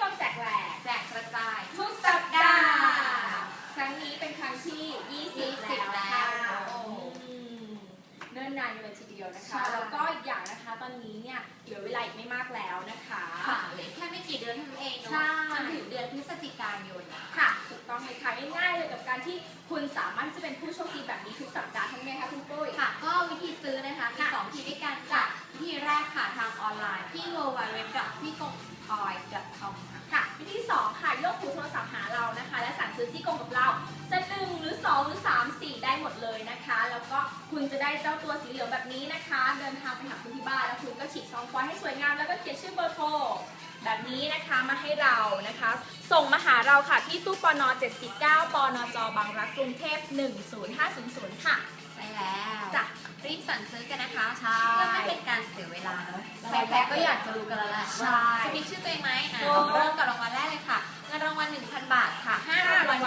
กองแจกแหลกแจกกระจายทุกสัปดาห์ครั้งนี้เป็นครั้งที่ 20 20แล้วค่ะแล้วอืมเนิ่นนานกันเลยทีเดียวนะใช่คะ แล้วก็อีกอย่างนะคะตอนนี้เนี่ยเหลือเวลาอีกไม่มากแล้วนะคะค่ะเหลือแค่ไม่กี่เดือนเท่านั้นเองเนาะใช่จนถึงเดือนพฤศจิกายนนะค่ะถูกต้องเลยค่ะง่ายๆเลยกับการที่คุณสามารถที่จะเป็นผู้โชคดีแบบนี้ทุกสัปดาห์ทั้งนี้คะคุณปุ้ยค่ะ ก็วิธีซื้อนะคะมีค่ะสองวิธีด้วย กันค่ะวิธีแรกค่ะทางออนไลน์ที่ www.tikongoi.com ค่ะค่ะวิธีสองค่ะยกหูโทรศัพท์หาเรานะคะ และสั่งซื้อที่กงกับเรา จะหนึ่งหรือสองหรือสามสี่ได้หมดเลยนะคะ แล้วก็คุณจะได้เจ้าตัวสีเหลืองแบบนี้นะคะ เดินทางไปหาคุณที่บ้านแล้วคุณก็ฉีกซองฟอยล์ให้สวยงามแล้วก็เขียนชื่อเบอร์โทรแบบนี้นะคะมาให้เรานะคะ ส่งมาหาเราค่ะที่ตู้ปน79ปนจบางรักกรุงเทพ10500 ค่ะใช่แล้ว จ้ะ รีบสั่งซื้อกันนะคะใช่ เพื่อไม่เป็นการเสียเวลาเนอะใครๆก็อยากจะรู้กันแล้วแหละใช่ว่าจะมีชื่อตัวเองไหมอะโอ้เราเริ่มกับรางวัลแรกเลยค่ะเงินรางวัล1,000 บาทค่ะ5รางวัล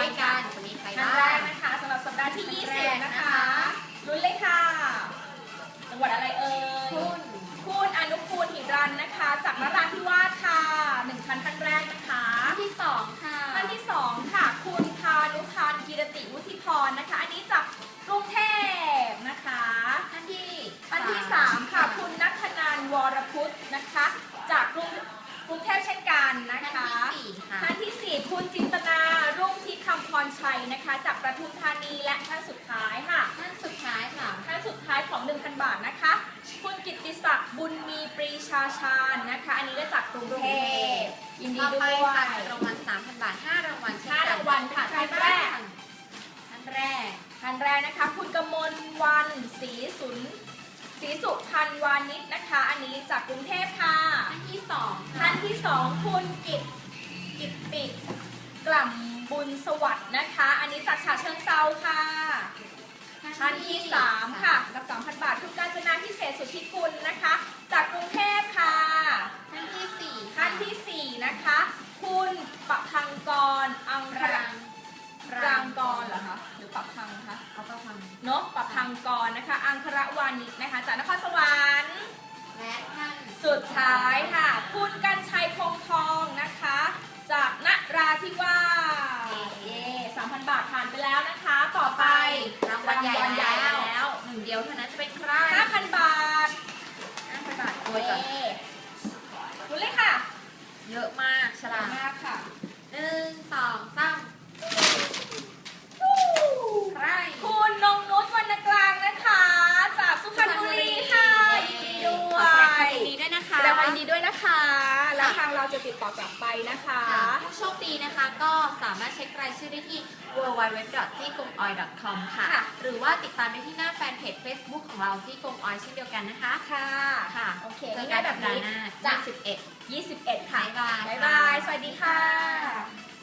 นกันนะท่านคะที่สี่ค่ะท่านที่4คุณจินตนารุ่งทิคำพรชัยนะคะ จากประทุมธานีและท่านสุดท้ายค่ะท่านสุดท้ายค่ะท่านสุดท้ายของ 1,000 บาทนะคะ คุณกิตติศักดิ์บุญมีปรีชาชาญนะคะ อันนี้ก็จากกรุงเทพยินดีต่อด้ไปวยค่ะรางวัล3,000 บาท5รางวัลเช่นห้ากันรางวัลค่ะท่านท่านแรแรกกท่านแรกท่านแรกนะคะ คุณกมลวันศรีสุน ศรีสุพันวานิชนะคะ อันนี้จากกรุงเทพค่ะท่านที่สองท่านที่2คุณกิตกิตติกล่ำบุญสวัสดิ์นะคะ อันนี้จากฉะเชิงเซาค่ะท่านที่3ค่ะกับ2,000บาทคุณกาญจนาพิเศษสุทธิคุณนะคะ จากกรุงเทพค่ะท่านที่สี่ท่านทีสี่4นะคะ คุณปะพังกรอังปรรางรางกรเหรอคะหรือปะพังคะเขาก็ฟังเนกปะพั งกรนะคะ อังครวานิชนะคะ จากนครสวรรค์ และท่านสุดท้ายค่ะ คุณกันชัยพงทองนะคะ จากนราธิวาสเย่3,000บาทผ่านไปแล้วนะคะ ต่อไปรางวัลใหญ่รางวัลใหญ่แล้วแล้ว หนึ่งเดียวเท่านั้นจะเป็นใคร5,000บาท5,000บาทโวยก่อน เย่คุณเลยค่ะ เยอะมากฉลาด มากค่ะ หนึ่งสองสามใคร คุณนงนุชวรรณกลางนะคะ จากสุพรรณบุรีค่ะยินดีด้ว ขอแสดงความ ย ยินดีด้วยนะคะ แสดงความยินดีด้วยนะคะ แล้วทางเรา จะติดต่อกลับไปนะคะค่ะผู้โชคดีนะคะก็สามารถเช็ครายชื่อได้ที่ www.jigongoi.com ค่ะ ค่ะ หรือว่าติดตามได้ที่หน้าแฟนเพจ Facebook ของเราที่กงออยเช่นเดียวกันนะคะ ค่ะ ค่ะโอเคเจอง่ายๆกันแบแบบบนี้นี้จ้ะจ้ะ11 21 ค่ะบ๊ายบายบ๊ายบาย สวัสดีค่ะ